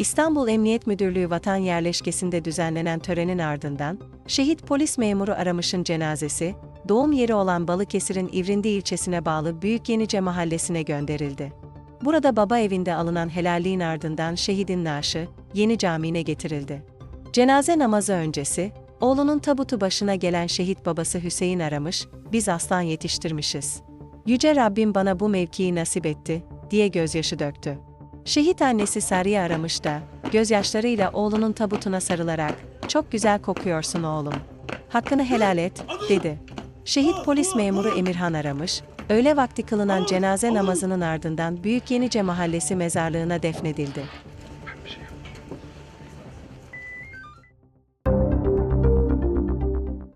İstanbul Emniyet Müdürlüğü Vatan Yerleşkesi'nde düzenlenen törenin ardından, şehit polis memuru Aramış'ın cenazesi, doğum yeri olan Balıkesir'in İvrindi ilçesine bağlı Büyükyenice mahallesine gönderildi. Burada baba evinde alınan helalliğin ardından şehidin naaşı, Yeni Camii'ne getirildi. Cenaze namazı öncesi, oğlunun tabutu başına gelen şehit babası Hüseyin aramış, biz aslan yetiştirmişiz. Yüce Rabbim bana bu mevkiyi nasip etti, diye gözyaşı döktü. Şehit annesi Sariye aramış da, gözyaşlarıyla oğlunun tabutuna sarılarak, çok güzel kokuyorsun oğlum. Hakkını helal et, dedi. Şehit polis memuru Emirhan aramış, öğle vakti kılınan cenaze namazının ardından Büyükyenice Mahallesi mezarlığına defnedildi.